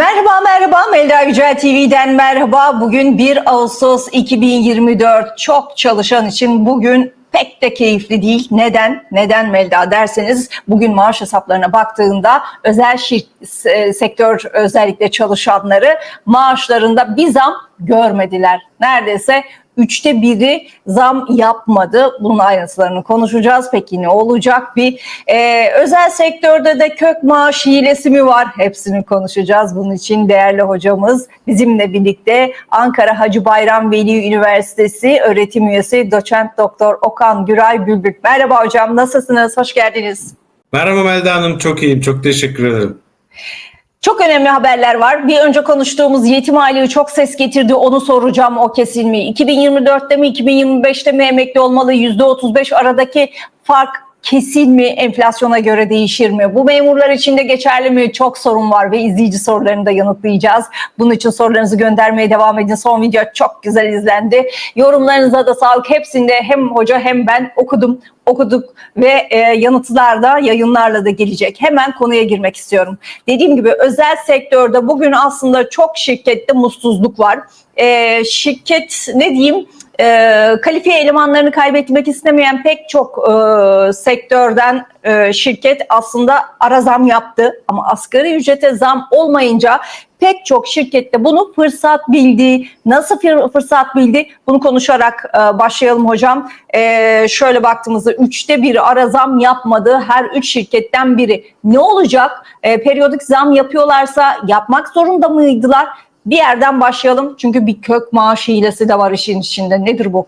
Merhaba merhaba Melda Yücel TV'den merhaba. Bugün 1 Ağustos 2024 çok çalışan için bugün pek de keyifli değil. Neden? Neden Melda derseniz bugün maaş hesaplarına baktığında özel şir- se- sektör özellikle çalışanları maaşlarında bir zam görmediler. Neredeyse üçte biri zam yapmadı. Bunun ayrıntılarını konuşacağız. Peki ne olacak? Bir e, özel sektörde de kök maaş hilesi mi var? Hepsini konuşacağız. Bunun için değerli hocamız bizimle birlikte Ankara Hacı Bayram Veli Üniversitesi öğretim üyesi doçent doktor Okan Güray Bülbül. Merhaba hocam nasılsınız? Hoş geldiniz. Merhaba Melda Hanım, çok iyiyim. Çok teşekkür ederim. Çok önemli haberler var. Bir önce konuştuğumuz yetim aylığı çok ses getirdi. Onu soracağım o kesin mi? 2024'te mi 2025'te mi emekli olmalı? %35 aradaki fark kesin mi? Enflasyona göre değişir mi? Bu memurlar için de geçerli mi? Çok sorun var ve izleyici sorularını da yanıtlayacağız. Bunun için sorularınızı göndermeye devam edin. Son video çok güzel izlendi. Yorumlarınıza da sağlık. Hepsinde hem hoca hem ben okudum okuduk ve e, yanıtlar da yayınlarla da gelecek. Hemen konuya girmek istiyorum. Dediğim gibi özel sektörde bugün aslında çok şirkette mutsuzluk var. E, şirket ne diyeyim e, kalifiye elemanlarını kaybetmek istemeyen pek çok e, sektörden e, şirket aslında ara zam yaptı. Ama asgari ücrete zam olmayınca pek çok şirkette bunu fırsat bildi. Nasıl fır- fırsat bildi? Bunu konuşarak e, başlayalım hocam. E, şöyle baktığımızda üçte bir ara zam yapmadı. Her üç şirketten biri. Ne olacak? E, periyodik zam yapıyorlarsa yapmak zorunda mıydılar? Bir yerden başlayalım. Çünkü bir kök maaş hilesi de var işin içinde. Nedir bu?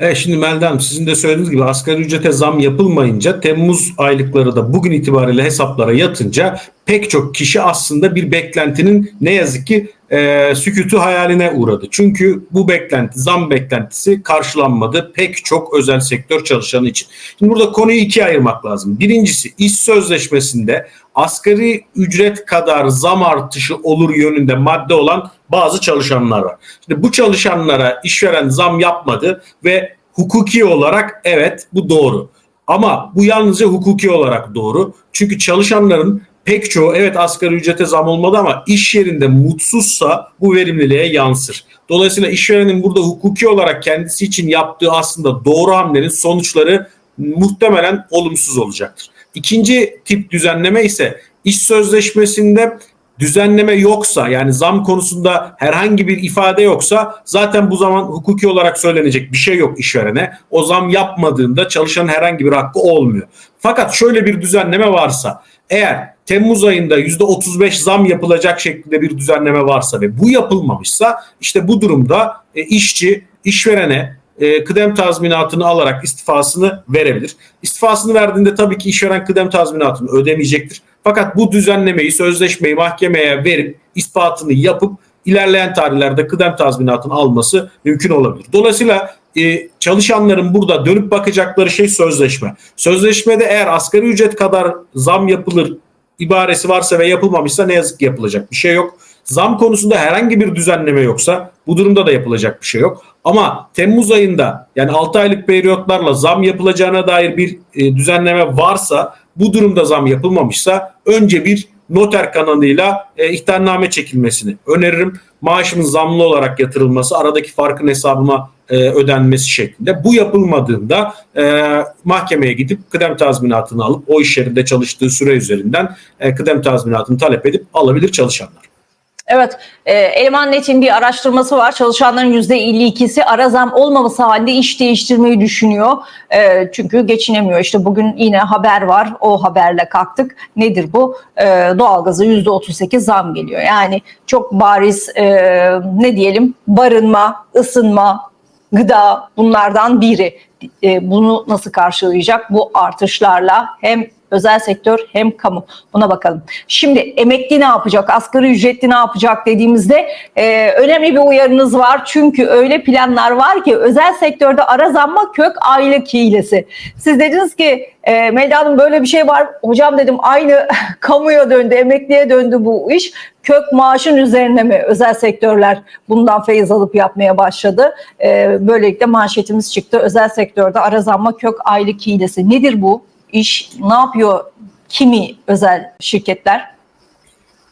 Evet şimdi Melda Hanım sizin de söylediğiniz gibi asgari ücrete zam yapılmayınca Temmuz aylıkları da bugün itibariyle hesaplara yatınca pek çok kişi aslında bir beklentinin ne yazık ki e, sükutu hayaline uğradı. Çünkü bu beklenti, zam beklentisi karşılanmadı pek çok özel sektör çalışanı için. Şimdi burada konuyu ikiye ayırmak lazım. Birincisi iş sözleşmesinde asgari ücret kadar zam artışı olur yönünde madde olan bazı çalışanlar var. Şimdi bu çalışanlara işveren zam yapmadı ve hukuki olarak evet bu doğru. Ama bu yalnızca hukuki olarak doğru. Çünkü çalışanların pek çoğu evet asgari ücrete zam olmadı ama iş yerinde mutsuzsa bu verimliliğe yansır. Dolayısıyla işverenin burada hukuki olarak kendisi için yaptığı aslında doğru hamlenin sonuçları muhtemelen olumsuz olacaktır. İkinci tip düzenleme ise iş sözleşmesinde düzenleme yoksa yani zam konusunda herhangi bir ifade yoksa zaten bu zaman hukuki olarak söylenecek bir şey yok işverene. O zam yapmadığında çalışanın herhangi bir hakkı olmuyor. Fakat şöyle bir düzenleme varsa eğer Temmuz ayında %35 zam yapılacak şeklinde bir düzenleme varsa ve bu yapılmamışsa işte bu durumda e, işçi işverene e, kıdem tazminatını alarak istifasını verebilir. İstifasını verdiğinde tabii ki işveren kıdem tazminatını ödemeyecektir. Fakat bu düzenlemeyi, sözleşmeyi mahkemeye verip ispatını yapıp ilerleyen tarihlerde kıdem tazminatını alması mümkün olabilir. Dolayısıyla e, çalışanların burada dönüp bakacakları şey sözleşme. Sözleşmede eğer asgari ücret kadar zam yapılır ibaresi varsa ve yapılmamışsa ne yazık ki yapılacak bir şey yok. Zam konusunda herhangi bir düzenleme yoksa bu durumda da yapılacak bir şey yok. Ama Temmuz ayında yani 6 aylık periyotlarla zam yapılacağına dair bir e, düzenleme varsa bu durumda zam yapılmamışsa önce bir noter kanalıyla e, ihtarname çekilmesini öneririm. Maaşımın zamlı olarak yatırılması, aradaki farkın hesabıma e, ödenmesi şeklinde. Bu yapılmadığında e, mahkemeye gidip kıdem tazminatını alıp o iş yerinde çalıştığı süre üzerinden e, kıdem tazminatını talep edip alabilir çalışanlar. Evet, e, Eleman Net'in bir araştırması var. Çalışanların %52'si ara zam olmaması halinde iş değiştirmeyi düşünüyor. E, çünkü geçinemiyor. İşte bugün yine haber var. O haberle kalktık. Nedir bu? E, doğalgaza %38 zam geliyor. Yani çok bariz e, ne diyelim barınma, ısınma, gıda bunlardan biri. E, bunu nasıl karşılayacak bu artışlarla hem özel sektör hem kamu. Buna bakalım. Şimdi emekli ne yapacak? Asgari ücretli ne yapacak dediğimizde e, önemli bir uyarınız var. Çünkü öyle planlar var ki özel sektörde ara zamma kök aylık hilesi. Siz dediniz ki e, Melda Hanım böyle bir şey var. Hocam dedim aynı kamuya döndü, emekliye döndü bu iş. Kök maaşın üzerine mi özel sektörler bundan feyiz alıp yapmaya başladı? E, böylelikle manşetimiz çıktı. Özel sektörde ara zamma kök aylık hilesi. Nedir bu? İş ne yapıyor kimi özel şirketler?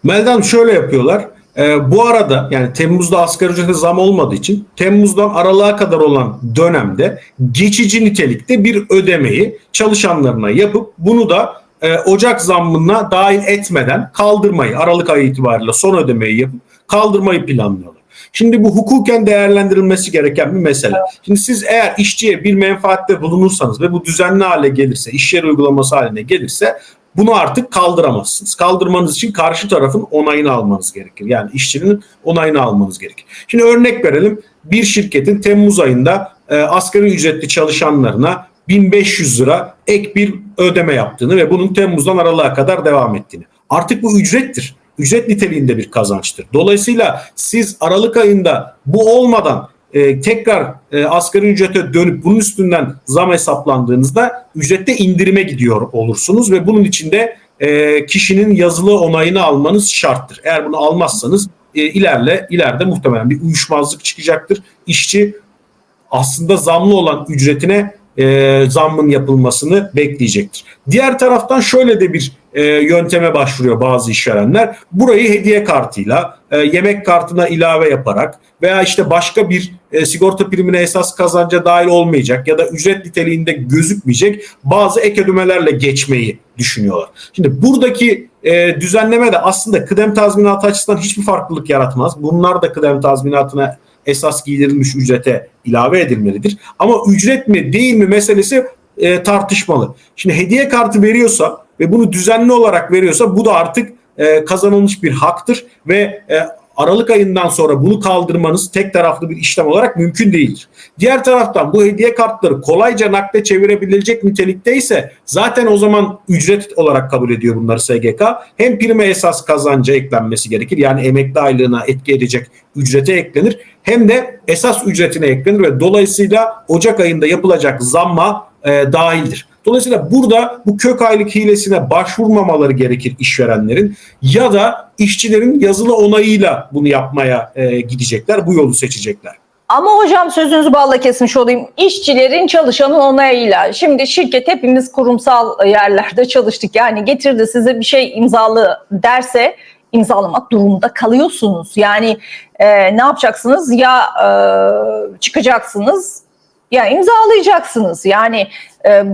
Meldan şöyle yapıyorlar. Ee, bu arada yani Temmuz'da asgari ücrete zam olmadığı için Temmuz'dan Aralık'a kadar olan dönemde geçici nitelikte bir ödemeyi çalışanlarına yapıp bunu da e, Ocak zammına dahil etmeden kaldırmayı Aralık ayı itibariyle son ödemeyi yapıp kaldırmayı planlıyorlar. Şimdi bu hukuken değerlendirilmesi gereken bir mesele. Şimdi siz eğer işçiye bir menfaatte bulunursanız ve bu düzenli hale gelirse, iş yeri uygulaması haline gelirse bunu artık kaldıramazsınız. Kaldırmanız için karşı tarafın onayını almanız gerekir. Yani işçinin onayını almanız gerekir. Şimdi örnek verelim. Bir şirketin Temmuz ayında e, asgari ücretli çalışanlarına 1500 lira ek bir ödeme yaptığını ve bunun Temmuz'dan Aralık'a kadar devam ettiğini. Artık bu ücrettir. Ücret niteliğinde bir kazançtır. Dolayısıyla siz Aralık ayında bu olmadan e, tekrar e, asgari ücrete dönüp bunun üstünden zam hesaplandığınızda ücrette indirime gidiyor olursunuz ve bunun içinde e, kişinin yazılı onayını almanız şarttır. Eğer bunu almazsanız e, ilerle ileride muhtemelen bir uyuşmazlık çıkacaktır. İşçi aslında zamlı olan ücretine e, zammın yapılmasını bekleyecektir. Diğer taraftan şöyle de bir e, yönteme başvuruyor bazı işverenler. Burayı hediye kartıyla, e, yemek kartına ilave yaparak veya işte başka bir e, sigorta primine esas kazanca dahil olmayacak ya da ücret niteliğinde gözükmeyecek bazı ek ödemelerle geçmeyi düşünüyorlar. Şimdi buradaki e, düzenleme de aslında kıdem tazminatı açısından hiçbir farklılık yaratmaz. Bunlar da kıdem tazminatına esas giydirilmiş ücrete ilave edilmelidir. Ama ücret mi değil mi meselesi e, tartışmalı. Şimdi hediye kartı veriyorsa ve bunu düzenli olarak veriyorsa bu da artık e, kazanılmış bir haktır ve e, Aralık ayından sonra bunu kaldırmanız tek taraflı bir işlem olarak mümkün değildir. Diğer taraftan bu hediye kartları kolayca nakde çevirebilecek nitelikte ise zaten o zaman ücret olarak kabul ediyor bunları SGK. Hem prime esas kazanca eklenmesi gerekir. Yani emekli aylığına etki edecek ücrete eklenir. Hem de esas ücretine eklenir ve dolayısıyla Ocak ayında yapılacak zamma e, dahildir. Dolayısıyla burada bu kök aylık hilesine başvurmamaları gerekir işverenlerin ya da işçilerin yazılı onayıyla bunu yapmaya e, gidecekler, bu yolu seçecekler. Ama hocam sözünüzü balla kesmiş olayım. İşçilerin çalışanın onayıyla. Şimdi şirket hepimiz kurumsal yerlerde çalıştık. Yani getirdi size bir şey imzalı derse imzalamak durumunda kalıyorsunuz. Yani e, ne yapacaksınız? Ya e, çıkacaksınız ya imzalayacaksınız. Yani e,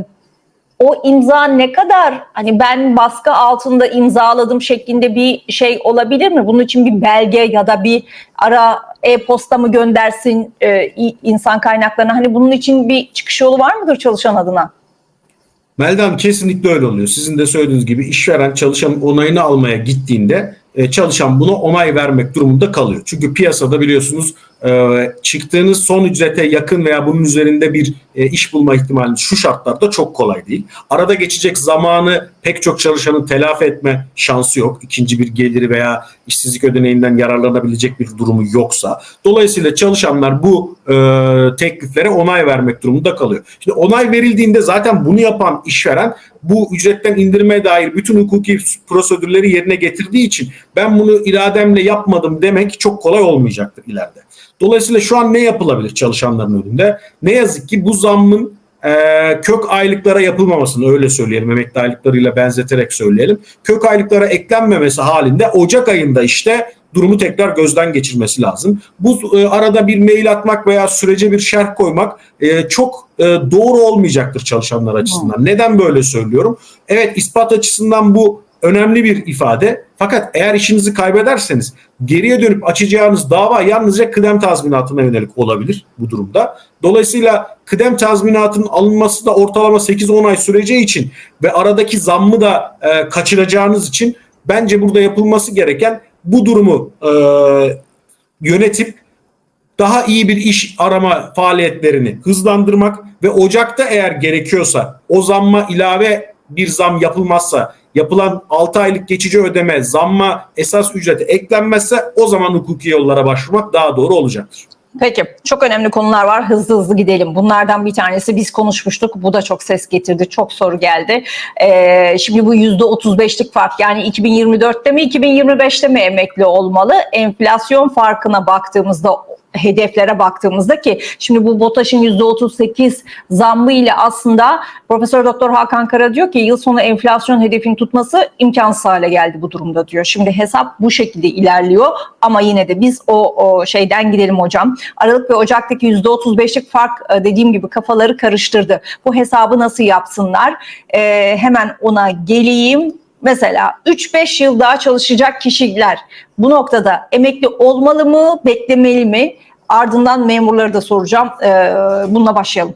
o imza ne kadar hani ben baskı altında imzaladım şeklinde bir şey olabilir mi? Bunun için bir belge ya da bir ara e-posta mı göndersin e, insan kaynaklarına? Hani bunun için bir çıkış yolu var mıdır çalışan adına? Meldam kesinlikle öyle oluyor. Sizin de söylediğiniz gibi işveren çalışanın onayını almaya gittiğinde e, çalışan buna onay vermek durumunda kalıyor. Çünkü piyasada biliyorsunuz çıktığınız son ücrete yakın veya bunun üzerinde bir e, iş bulma ihtimaliniz şu şartlarda çok kolay değil. Arada geçecek zamanı pek çok çalışanın telafi etme şansı yok. İkinci bir geliri veya işsizlik ödeneğinden yararlanabilecek bir durumu yoksa. Dolayısıyla çalışanlar bu e, tekliflere onay vermek durumunda kalıyor. Şimdi onay verildiğinde zaten bunu yapan işveren bu ücretten indirmeye dair bütün hukuki prosedürleri yerine getirdiği için ben bunu irademle yapmadım demek çok kolay olmayacaktır ileride. Dolayısıyla şu an ne yapılabilir çalışanların önünde? Ne yazık ki bu zammın e, kök aylıklara yapılmamasını öyle söyleyelim emekli aylıklarıyla benzeterek söyleyelim. Kök aylıklara eklenmemesi halinde Ocak ayında işte durumu tekrar gözden geçirmesi lazım. Bu e, arada bir mail atmak veya sürece bir şerh koymak e, çok e, doğru olmayacaktır çalışanlar açısından. Neden böyle söylüyorum? Evet ispat açısından bu önemli bir ifade. Fakat eğer işinizi kaybederseniz geriye dönüp açacağınız dava yalnızca kıdem tazminatına yönelik olabilir bu durumda. Dolayısıyla kıdem tazminatının alınması da ortalama 8-10 ay süreceği için ve aradaki zammı da e, kaçıracağınız için bence burada yapılması gereken bu durumu e, yönetip daha iyi bir iş arama faaliyetlerini hızlandırmak ve Ocak'ta eğer gerekiyorsa o zamma ilave bir zam yapılmazsa yapılan 6 aylık geçici ödeme zamma esas ücreti eklenmezse o zaman hukuki yollara başvurmak daha doğru olacaktır. Peki çok önemli konular var hızlı hızlı gidelim. Bunlardan bir tanesi biz konuşmuştuk bu da çok ses getirdi çok soru geldi. Ee, şimdi bu %35'lik fark yani 2024'te mi 2025'te mi emekli olmalı? Enflasyon farkına baktığımızda hedeflere baktığımızda ki şimdi bu BOTAŞ'ın %38 zammı ile aslında Profesör Doktor Hakan Kara diyor ki yıl sonu enflasyon hedefini tutması imkansız hale geldi bu durumda diyor. Şimdi hesap bu şekilde ilerliyor ama yine de biz o, o şeyden gidelim hocam. Aralık ve Ocak'taki %35'lik fark e, dediğim gibi kafaları karıştırdı. Bu hesabı nasıl yapsınlar? E, hemen ona geleyim. Mesela 3-5 yıl daha çalışacak kişiler bu noktada emekli olmalı mı, beklemeli mi? Ardından memurları da soracağım. E, bununla başlayalım.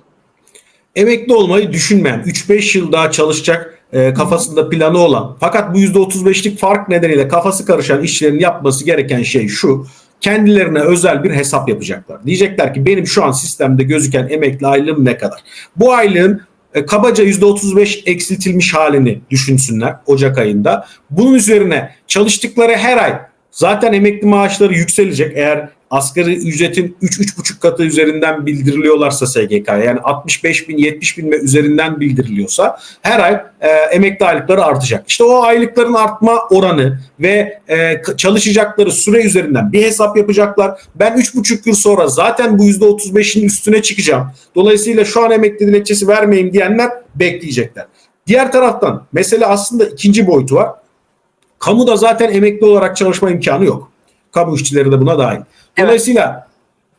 Emekli olmayı düşünmeyen, 3-5 yıl daha çalışacak e, kafasında planı olan fakat bu %35'lik fark nedeniyle kafası karışan işçilerin yapması gereken şey şu. Kendilerine özel bir hesap yapacaklar. Diyecekler ki benim şu an sistemde gözüken emekli aylığım ne kadar? Bu aylığın e, kabaca %35 eksiltilmiş halini düşünsünler Ocak ayında. Bunun üzerine çalıştıkları her ay zaten emekli maaşları yükselecek eğer asgari ücretin 3-3,5 katı üzerinden bildiriliyorlarsa SGK'ya yani 65 bin 70 bin ve üzerinden bildiriliyorsa her ay e, emekli aylıkları artacak. İşte o aylıkların artma oranı ve e, çalışacakları süre üzerinden bir hesap yapacaklar. Ben 3,5 yıl sonra zaten bu %35'in üstüne çıkacağım. Dolayısıyla şu an emekli dilekçesi vermeyeyim diyenler bekleyecekler. Diğer taraftan mesele aslında ikinci boyutu var. Kamuda zaten emekli olarak çalışma imkanı yok. Kamu işçileri de buna dahil. Dolayısıyla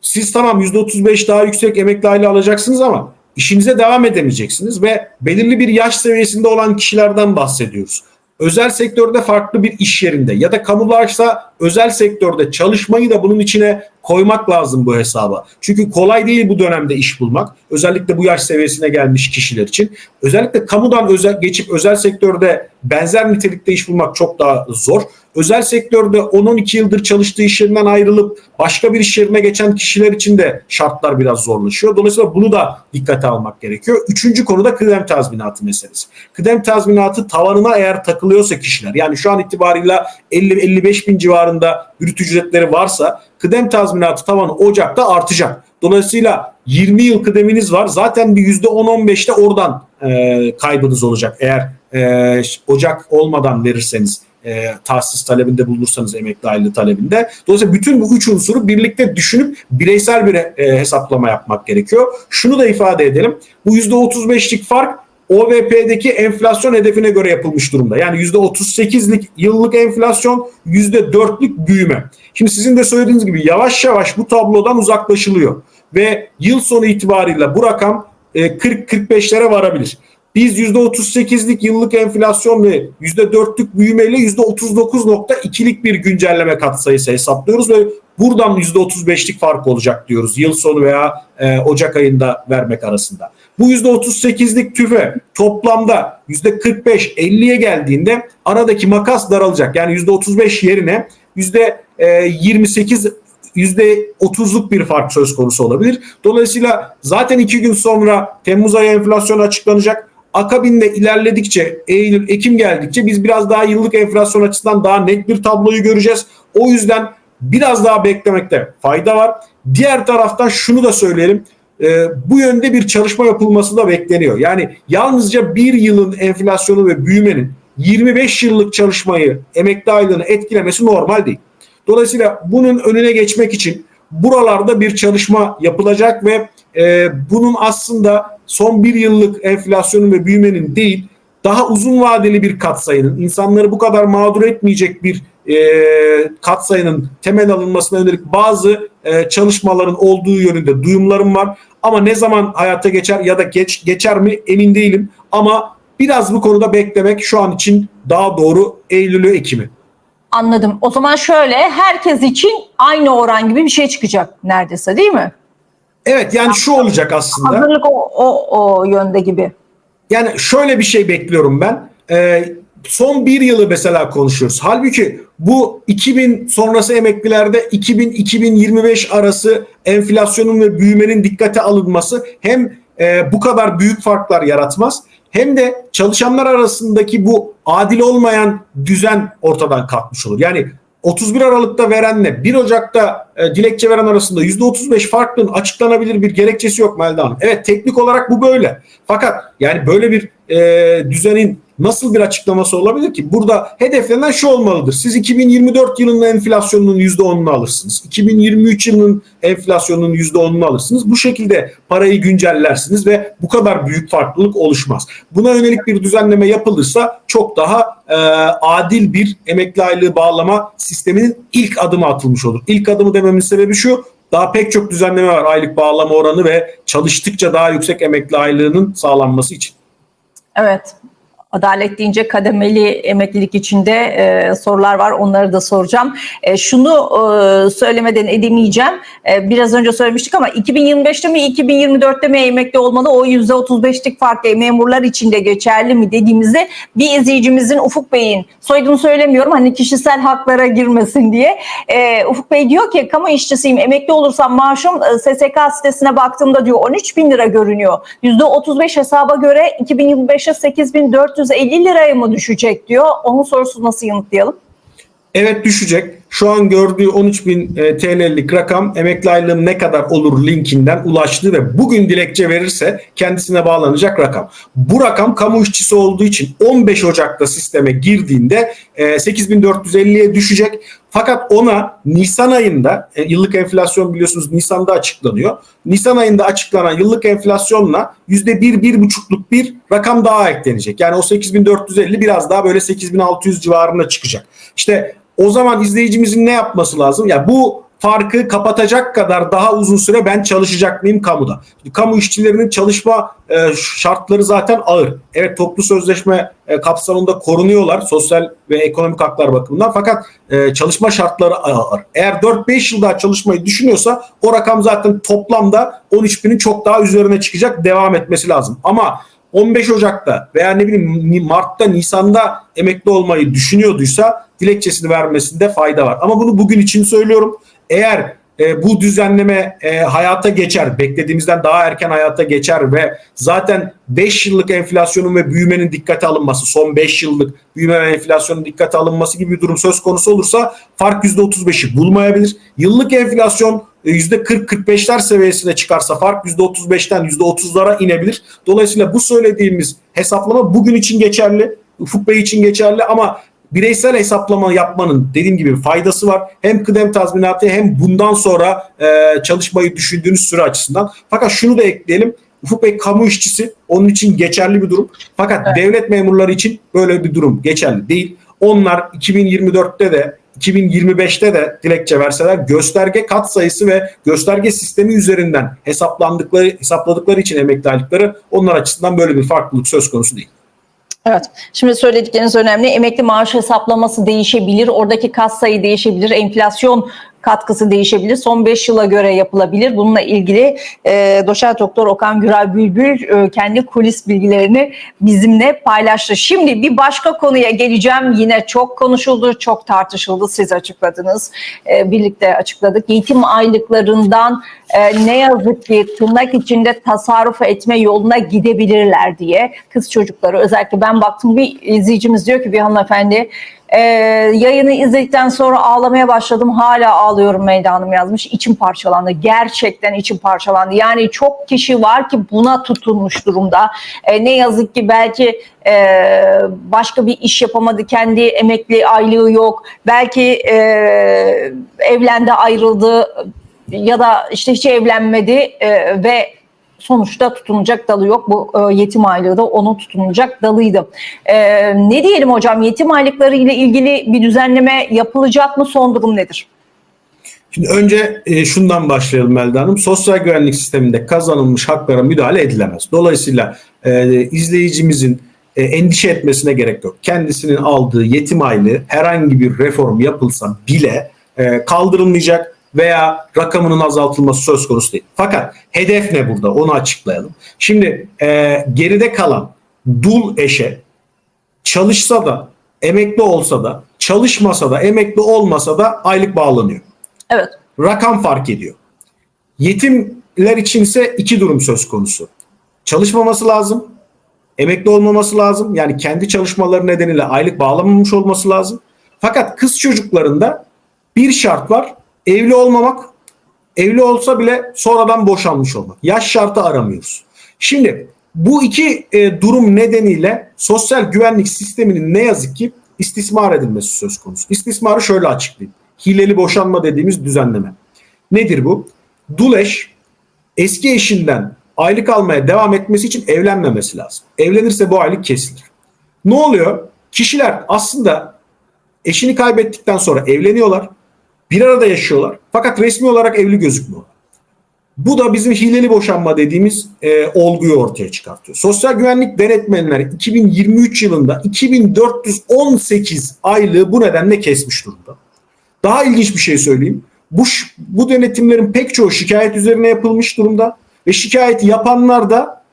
siz tamam %35 daha yüksek emekli aylığı alacaksınız ama işinize devam edemeyeceksiniz ve belirli bir yaş seviyesinde olan kişilerden bahsediyoruz. Özel sektörde farklı bir iş yerinde ya da kamulaşsa özel sektörde çalışmayı da bunun içine koymak lazım bu hesaba. Çünkü kolay değil bu dönemde iş bulmak. Özellikle bu yaş seviyesine gelmiş kişiler için. Özellikle kamudan özel, geçip özel sektörde benzer nitelikte iş bulmak çok daha zor. Özel sektörde 10-12 yıldır çalıştığı iş yerinden ayrılıp başka bir iş yerine geçen kişiler için de şartlar biraz zorlaşıyor. Dolayısıyla bunu da dikkate almak gerekiyor. Üçüncü konu da kıdem tazminatı meselesi. Kıdem tazminatı tavanına eğer takılıyorsa kişiler yani şu an itibarıyla 50-55 bin civarında brüt ücretleri varsa kıdem tazminatı tavanı Ocak'ta artacak. Dolayısıyla 20 yıl kıdeminiz var. Zaten bir %10-15'te oradan e, kaybınız olacak. Eğer e, Ocak olmadan verirseniz e, tahsis talebinde bulunursanız emekli aylığı talebinde. Dolayısıyla bütün bu üç unsuru birlikte düşünüp bireysel bir e, hesaplama yapmak gerekiyor. Şunu da ifade edelim. Bu %35'lik fark OVP'deki enflasyon hedefine göre yapılmış durumda. Yani %38'lik yıllık enflasyon %4'lük büyüme. Şimdi sizin de söylediğiniz gibi yavaş yavaş bu tablodan uzaklaşılıyor. Ve yıl sonu itibariyle bu rakam e, 40-45'lere varabilir. Biz %38'lik yıllık enflasyon ve %4'lük büyümeyle %39.2'lik bir güncelleme katsayısı hesaplıyoruz ve buradan %35'lik fark olacak diyoruz yıl sonu veya e, Ocak ayında vermek arasında. Bu %38'lik tüfe toplamda %45-50'ye geldiğinde aradaki makas daralacak. Yani %35 yerine %28 %30'luk bir fark söz konusu olabilir. Dolayısıyla zaten iki gün sonra Temmuz ayı enflasyon açıklanacak. Akabinde ilerledikçe Eylül, Ekim geldikçe biz biraz daha yıllık enflasyon açısından daha net bir tabloyu göreceğiz. O yüzden biraz daha beklemekte fayda var. Diğer taraftan şunu da söyleyelim. Ee, bu yönde bir çalışma yapılması da bekleniyor. Yani yalnızca bir yılın enflasyonu ve büyümenin 25 yıllık çalışmayı emekli aylığını etkilemesi normal değil. Dolayısıyla bunun önüne geçmek için buralarda bir çalışma yapılacak ve e, bunun aslında son bir yıllık enflasyonun ve büyümenin değil daha uzun vadeli bir katsayının insanları bu kadar mağdur etmeyecek bir e, katsayının temel alınmasına yönelik bazı e, çalışmaların olduğu yönünde duyumlarım var. Ama ne zaman hayata geçer ya da geç geçer mi emin değilim. Ama biraz bu konuda beklemek şu an için daha doğru Eylül'ü Ekim'i. Anladım. O zaman şöyle herkes için aynı oran gibi bir şey çıkacak neredeyse değil mi? Evet yani şu olacak aslında. Hazırlık o, o, o yönde gibi. Yani şöyle bir şey bekliyorum ben. Ee, son bir yılı mesela konuşuyoruz. Halbuki bu 2000 sonrası emeklilerde 2000-2025 arası enflasyonun ve büyümenin dikkate alınması hem e, bu kadar büyük farklar yaratmaz hem de çalışanlar arasındaki bu adil olmayan düzen ortadan kalkmış olur. Yani 31 Aralık'ta verenle 1 Ocak'ta e, dilekçe veren arasında %35 farklılığın açıklanabilir bir gerekçesi yok Melda Hanım. Evet teknik olarak bu böyle. Fakat yani böyle bir e, düzenin nasıl bir açıklaması olabilir ki? Burada hedeflenen şu olmalıdır. Siz 2024 yılının enflasyonunun %10'unu alırsınız. 2023 yılının enflasyonunun %10'unu alırsınız. Bu şekilde parayı güncellersiniz ve bu kadar büyük farklılık oluşmaz. Buna yönelik bir düzenleme yapılırsa çok daha e, adil bir emekli aylığı bağlama sisteminin ilk adımı atılmış olur. İlk adımı dememin sebebi şu. Daha pek çok düzenleme var aylık bağlama oranı ve çalıştıkça daha yüksek emekli aylığının sağlanması için. Evet. Adalet deyince kademeli emeklilik içinde e, sorular var. Onları da soracağım. E, şunu e, söylemeden edemeyeceğim. E, biraz önce söylemiştik ama 2025'te mi 2024'te mi emekli olmalı? O %35'lik fark e, memurlar için de geçerli mi dediğimizde bir izleyicimizin Ufuk Bey'in soyadını söylemiyorum hani kişisel haklara girmesin diye. E, Ufuk Bey diyor ki kamu işçisiyim emekli olursam maaşım e, SSK sitesine baktığımda diyor 13 bin lira görünüyor. %35 hesaba göre 2025'te 8450 liraya mı düşecek diyor. Onun sorusu nasıl yanıtlayalım? Evet düşecek. Şu an gördüğü 13 bin e, TL'lik rakam emekli aylığım ne kadar olur linkinden ulaştı ve bugün dilekçe verirse kendisine bağlanacak rakam. Bu rakam kamu işçisi olduğu için 15 Ocak'ta sisteme girdiğinde e, 8450'ye düşecek. Fakat ona Nisan ayında e, yıllık enflasyon biliyorsunuz Nisan'da açıklanıyor. Nisan ayında açıklanan yıllık enflasyonla %1-1,5'luk bir rakam daha eklenecek. Yani o 8450 biraz daha böyle 8600 civarına çıkacak. İşte o zaman izleyicimizin ne yapması lazım? Ya bu farkı kapatacak kadar daha uzun süre ben çalışacak mıyım kamuda? Kamu işçilerinin çalışma e, şartları zaten ağır. Evet toplu sözleşme e, kapsamında korunuyorlar sosyal ve ekonomik haklar bakımından fakat e, çalışma şartları ağır. Eğer 4-5 yıl daha çalışmayı düşünüyorsa o rakam zaten toplamda 13 binin çok daha üzerine çıkacak devam etmesi lazım. Ama 15 Ocak'ta veya ne bileyim Mart'ta, Nisan'da emekli olmayı düşünüyorduysa dilekçesini vermesinde fayda var. Ama bunu bugün için söylüyorum. Eğer e, bu düzenleme e, hayata geçer, beklediğimizden daha erken hayata geçer ve zaten 5 yıllık enflasyonun ve büyümenin dikkate alınması, son 5 yıllık büyüme ve enflasyonun dikkate alınması gibi bir durum söz konusu olursa fark %35'i bulmayabilir. Yıllık enflasyon %40-45'ler seviyesine çıkarsa fark %35'ten %30'lara inebilir. Dolayısıyla bu söylediğimiz hesaplama bugün için geçerli, Ufuk Bey için geçerli ama bireysel hesaplama yapmanın dediğim gibi faydası var. Hem kıdem tazminatı hem bundan sonra e, çalışmayı düşündüğünüz süre açısından. Fakat şunu da ekleyelim. Ufuk Bey kamu işçisi onun için geçerli bir durum. Fakat Evet. devlet memurları için böyle bir durum geçerli değil. Onlar 2024'te de 2025'te de dilekçe verseler gösterge kat sayısı ve gösterge sistemi üzerinden hesaplandıkları hesapladıkları için emekli aylıkları onlar açısından böyle bir farklılık söz konusu değil. Evet. Şimdi söyledikleriniz önemli. Emekli maaş hesaplaması değişebilir. Oradaki kas sayı değişebilir. Enflasyon katkısı değişebilir. Son 5 yıla göre yapılabilir. Bununla ilgili e, doçent doktor Okan Güray Bülbül e, kendi kulis bilgilerini bizimle paylaştı. Şimdi bir başka konuya geleceğim. Yine çok konuşuldu, çok tartışıldı. Siz açıkladınız. E, birlikte açıkladık. Eğitim aylıklarından e, ne yazık ki tırnak içinde tasarruf etme yoluna gidebilirler diye kız çocukları. Özellikle ben baktım bir izleyicimiz diyor ki bir hanımefendi e, yayını izledikten sonra ağlamaya başladım hala ağlıyorum meydanım yazmış. İçim parçalandı gerçekten içim parçalandı. Yani çok kişi var ki buna tutulmuş durumda. E, ne yazık ki belki e, başka bir iş yapamadı kendi emekli aylığı yok. Belki e, evlendi ayrıldı ya da işte hiç evlenmedi e, ve sonuçta tutunacak dalı yok. Bu e, yetim aylığı da onun tutunacak dalıydı. E, ne diyelim hocam yetim aylıkları ile ilgili bir düzenleme yapılacak mı? Son durum nedir? Şimdi önce e, şundan başlayalım Melda Hanım. Sosyal güvenlik sisteminde kazanılmış haklara müdahale edilemez. Dolayısıyla e, izleyicimizin e, endişe etmesine gerek yok. Kendisinin aldığı yetim aylığı herhangi bir reform yapılsa bile e, kaldırılmayacak veya rakamının azaltılması söz konusu değil. Fakat hedef ne burada onu açıklayalım. Şimdi e, geride kalan dul eşe çalışsa da emekli olsa da çalışmasa da emekli olmasa da aylık bağlanıyor Evet. rakam fark ediyor. Yetimler içinse iki durum söz konusu. Çalışmaması lazım, emekli olmaması lazım. Yani kendi çalışmaları nedeniyle aylık bağlamamış olması lazım. Fakat kız çocuklarında bir şart var. Evli olmamak, evli olsa bile sonradan boşanmış olmak. Yaş şartı aramıyoruz. Şimdi Bu iki e, durum nedeniyle sosyal güvenlik sisteminin ne yazık ki istismar edilmesi söz konusu. İstismarı şöyle açıklayayım. Hileli boşanma dediğimiz düzenleme. Nedir bu? Dul eş eski eşinden aylık almaya devam etmesi için evlenmemesi lazım. Evlenirse bu aylık kesilir. Ne oluyor? Kişiler aslında eşini kaybettikten sonra evleniyorlar. Bir arada yaşıyorlar. Fakat resmi olarak evli gözükmüyorlar. Bu da bizim hileli boşanma dediğimiz e, olguyu ortaya çıkartıyor. Sosyal güvenlik denetmenleri 2023 yılında 2418 aylığı bu nedenle kesmiş durumda. Daha ilginç bir şey söyleyeyim. Bu, bu denetimlerin pek çoğu şikayet üzerine yapılmış durumda ve şikayeti yapanlar da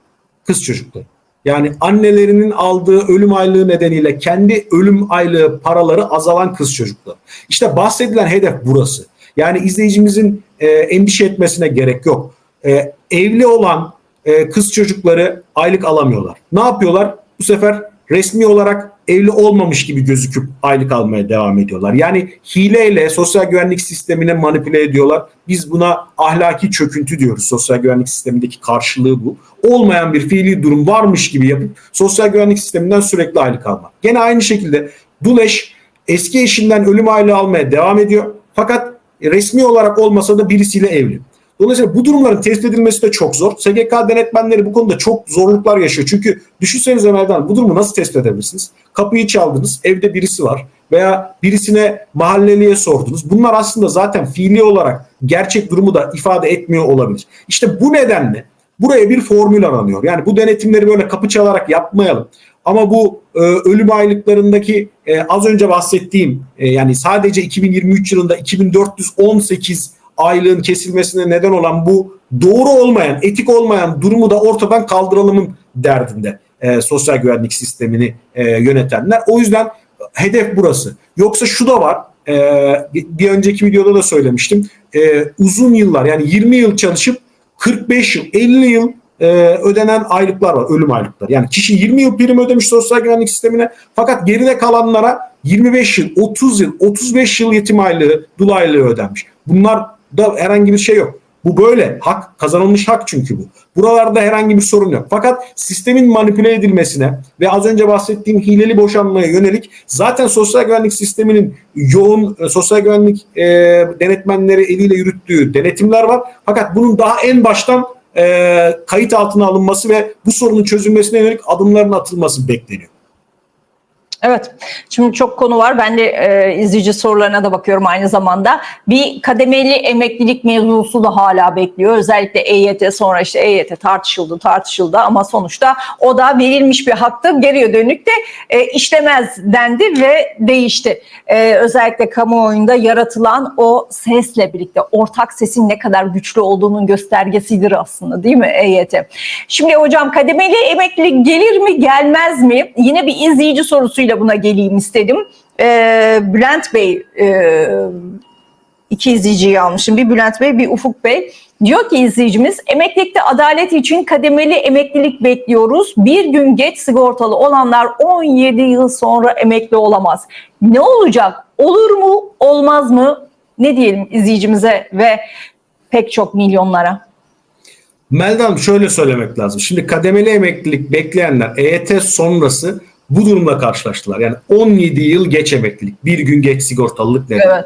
kız çocukları. Yani annelerinin aldığı ölüm aylığı nedeniyle kendi ölüm aylığı paraları azalan kız çocukları. İşte bahsedilen hedef burası. Yani izleyicimizin e, endişe etmesine gerek yok. E, evli olan e, kız çocukları aylık alamıyorlar. Ne yapıyorlar? Bu sefer resmi olarak evli olmamış gibi gözüküp aylık almaya devam ediyorlar. Yani hileyle sosyal güvenlik sistemine manipüle ediyorlar. Biz buna ahlaki çöküntü diyoruz. Sosyal güvenlik sistemindeki karşılığı bu. Olmayan bir fiili durum varmış gibi yapıp sosyal güvenlik sisteminden sürekli aylık almak. Gene aynı şekilde dul eş eski eşinden ölüm aylığı almaya devam ediyor. Fakat resmi olarak olmasa da birisiyle evli. Dolayısıyla bu durumların tespit edilmesi de çok zor. SGK denetmenleri bu konuda çok zorluklar yaşıyor. Çünkü düşünsenize Meldan bu durumu nasıl tespit edebilirsiniz? Kapıyı çaldınız, evde birisi var veya birisine mahalleliye sordunuz. Bunlar aslında zaten fiili olarak gerçek durumu da ifade etmiyor olabilir. İşte bu nedenle buraya bir formül aranıyor. Yani bu denetimleri böyle kapı çalarak yapmayalım. Ama bu e, ölüm aylıklarındaki e, az önce bahsettiğim e, yani sadece 2023 yılında 2418 aylığın kesilmesine neden olan bu doğru olmayan, etik olmayan durumu da ortadan kaldıralımın derdinde e, sosyal güvenlik sistemini e, yönetenler. O yüzden hedef burası. Yoksa şu da var. E, bir- önceki videoda da söylemiştim. E, uzun yıllar yani 20 yıl çalışıp 45 yıl, 50 yıl e, ödenen aylıklar var, ölüm aylıkları. Yani kişi 20 yıl prim ödemiş sosyal güvenlik sistemine fakat geride kalanlara 25 yıl, 30 yıl, 35 yıl yetim aylığı, dul aylığı ödenmiş. Bunlar da herhangi bir şey yok. Bu böyle. Hak kazanılmış hak çünkü bu. Buralarda herhangi bir sorun yok. Fakat sistemin manipüle edilmesine ve az önce bahsettiğim hileli boşanmaya yönelik zaten sosyal güvenlik sisteminin yoğun e, sosyal güvenlik e, denetmenleri eliyle yürüttüğü denetimler var. Fakat bunun daha en baştan e, kayıt altına alınması ve bu sorunun çözülmesine yönelik adımların atılması bekleniyor. Evet. Şimdi çok konu var. Ben de e, izleyici sorularına da bakıyorum aynı zamanda. Bir kademeli emeklilik mevzusu da hala bekliyor. Özellikle EYT sonra işte EYT tartışıldı tartışıldı ama sonuçta o da verilmiş bir haktı. Geriye dönük de e, işlemez dendi ve değişti. E, özellikle kamuoyunda yaratılan o sesle birlikte ortak sesin ne kadar güçlü olduğunun göstergesidir aslında değil mi EYT? Şimdi hocam kademeli emeklilik gelir mi gelmez mi? Yine bir izleyici sorusuyla buna geleyim istedim. Ee, Bülent Bey e, iki izleyiciyi almışım. Bir Bülent Bey bir Ufuk Bey. Diyor ki izleyicimiz emeklilikte adalet için kademeli emeklilik bekliyoruz. Bir gün geç sigortalı olanlar 17 yıl sonra emekli olamaz. Ne olacak? Olur mu? Olmaz mı? Ne diyelim izleyicimize ve pek çok milyonlara? Melda Hanım şöyle söylemek lazım. Şimdi kademeli emeklilik bekleyenler EYT sonrası bu durumla karşılaştılar. Yani 17 yıl geç emeklilik, bir gün geç sigortalılık nedeniyle. Evet.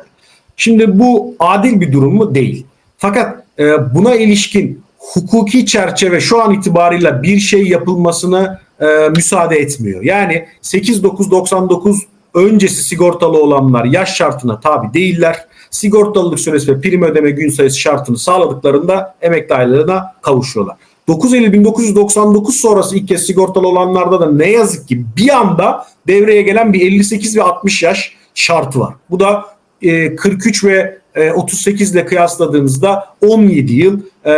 Şimdi bu adil bir durum mu? Değil. Fakat e, buna ilişkin hukuki çerçeve şu an itibarıyla bir şey yapılmasına e, müsaade etmiyor. Yani 8-9-99 öncesi sigortalı olanlar yaş şartına tabi değiller. Sigortalılık süresi ve prim ödeme gün sayısı şartını sağladıklarında emekli aylığına kavuşuyorlar. 9 Eylül 1999 sonrası ilk kez sigortalı olanlarda da ne yazık ki bir anda devreye gelen bir 58 ve 60 yaş şartı var. Bu da e, 43 ve e, 38 ile kıyasladığınızda 17 yıl e,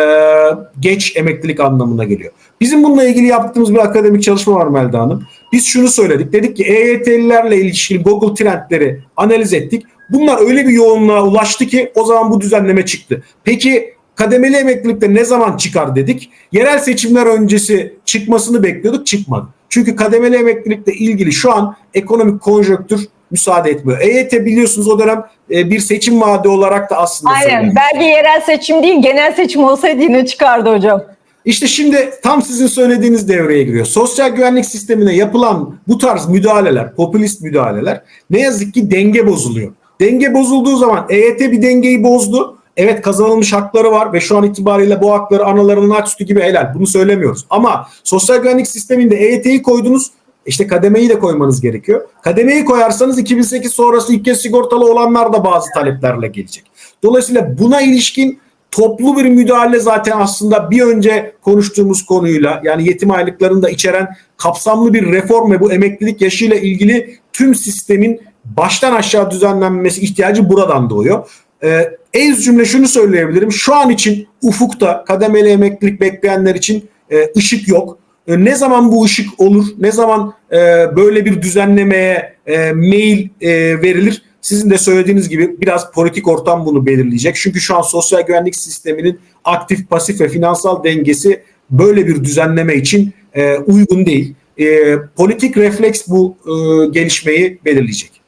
geç emeklilik anlamına geliyor. Bizim bununla ilgili yaptığımız bir akademik çalışma var Melda Hanım. Biz şunu söyledik. Dedik ki EYT'lilerle ilişkili Google trendleri analiz ettik. Bunlar öyle bir yoğunluğa ulaştı ki o zaman bu düzenleme çıktı. Peki kademeli emeklilikte ne zaman çıkar dedik. Yerel seçimler öncesi çıkmasını bekliyorduk çıkmadı. Çünkü kademeli emeklilikle ilgili şu an ekonomik konjonktür müsaade etmiyor. EYT biliyorsunuz o dönem e, bir seçim vaadi olarak da aslında Aynen. söylenmiş. Belki yerel seçim değil genel seçim olsaydı yine çıkardı hocam. İşte şimdi tam sizin söylediğiniz devreye giriyor. Sosyal güvenlik sistemine yapılan bu tarz müdahaleler, popülist müdahaleler ne yazık ki denge bozuluyor. Denge bozulduğu zaman EYT bir dengeyi bozdu. Evet kazanılmış hakları var ve şu an itibariyle bu hakları analarının ak sütü gibi helal. Bunu söylemiyoruz. Ama sosyal güvenlik sisteminde EYT'yi koydunuz. İşte kademeyi de koymanız gerekiyor. Kademeyi koyarsanız 2008 sonrası ilk kez sigortalı olanlar da bazı taleplerle gelecek. Dolayısıyla buna ilişkin toplu bir müdahale zaten aslında bir önce konuştuğumuz konuyla yani yetim aylıklarını da içeren kapsamlı bir reform ve bu emeklilik yaşıyla ilgili tüm sistemin baştan aşağı düzenlenmesi ihtiyacı buradan doğuyor. Ee, ez cümle şunu söyleyebilirim. Şu an için ufukta kademeli emeklilik bekleyenler için e, ışık yok. E, ne zaman bu ışık olur? Ne zaman e, böyle bir düzenlemeye e, mail e, verilir? Sizin de söylediğiniz gibi biraz politik ortam bunu belirleyecek. Çünkü şu an sosyal güvenlik sisteminin aktif, pasif ve finansal dengesi böyle bir düzenleme için e, uygun değil. E, politik refleks bu e, gelişmeyi belirleyecek.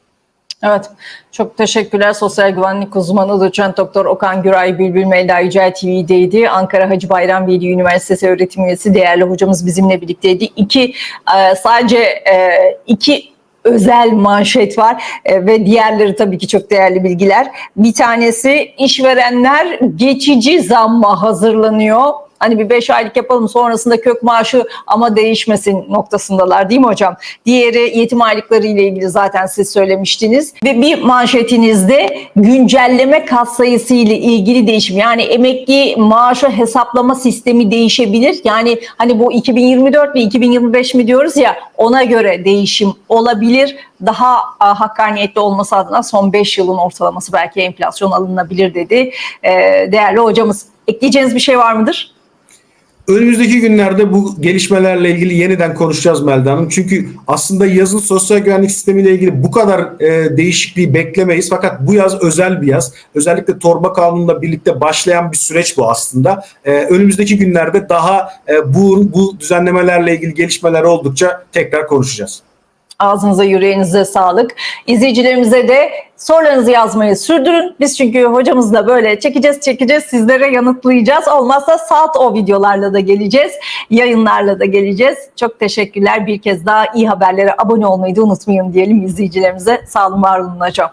Evet. Çok teşekkürler. Sosyal güvenlik uzmanı doçent doktor Okan Güray Bülbül Melda Yücel TV'deydi. Ankara Hacı Bayram Veli Üniversitesi öğretim üyesi değerli hocamız bizimle birlikteydi. İki e, sadece e, iki özel manşet var E, ve diğerleri tabii ki çok değerli bilgiler. Bir tanesi işverenler geçici zamma hazırlanıyor. Hani bir beş aylık yapalım sonrasında kök maaşı ama değişmesin noktasındalar değil mi hocam? Diğeri yetim aylıkları ile ilgili zaten siz söylemiştiniz. Ve bir manşetinizde güncelleme katsayısı ile ilgili değişim. Yani emekli maaşı hesaplama sistemi değişebilir. Yani hani bu 2024 mi 2025 mi diyoruz ya ona göre değişim olabilir. Daha a, hakkaniyetli olması adına son 5 yılın ortalaması belki enflasyon alınabilir dedi Ee, değerli hocamız. Ekleyeceğiniz bir şey var mıdır? Önümüzdeki günlerde bu gelişmelerle ilgili yeniden konuşacağız Melda Hanım. Çünkü aslında yazın sosyal güvenlik sistemiyle ilgili bu kadar e, değişikliği beklemeyiz. Fakat bu yaz özel bir yaz. Özellikle torba kanunla birlikte başlayan bir süreç bu aslında. E, önümüzdeki günlerde daha e, bu, bu düzenlemelerle ilgili gelişmeler oldukça tekrar konuşacağız. Ağzınıza yüreğinize sağlık. İzleyicilerimize de sorularınızı yazmayı sürdürün. Biz çünkü hocamızla böyle çekeceğiz çekeceğiz sizlere yanıtlayacağız. Olmazsa saat o videolarla da geleceğiz. Yayınlarla da geleceğiz. Çok teşekkürler. Bir kez daha iyi haberlere abone olmayı da unutmayın diyelim izleyicilerimize. Sağ olun var olun hocam.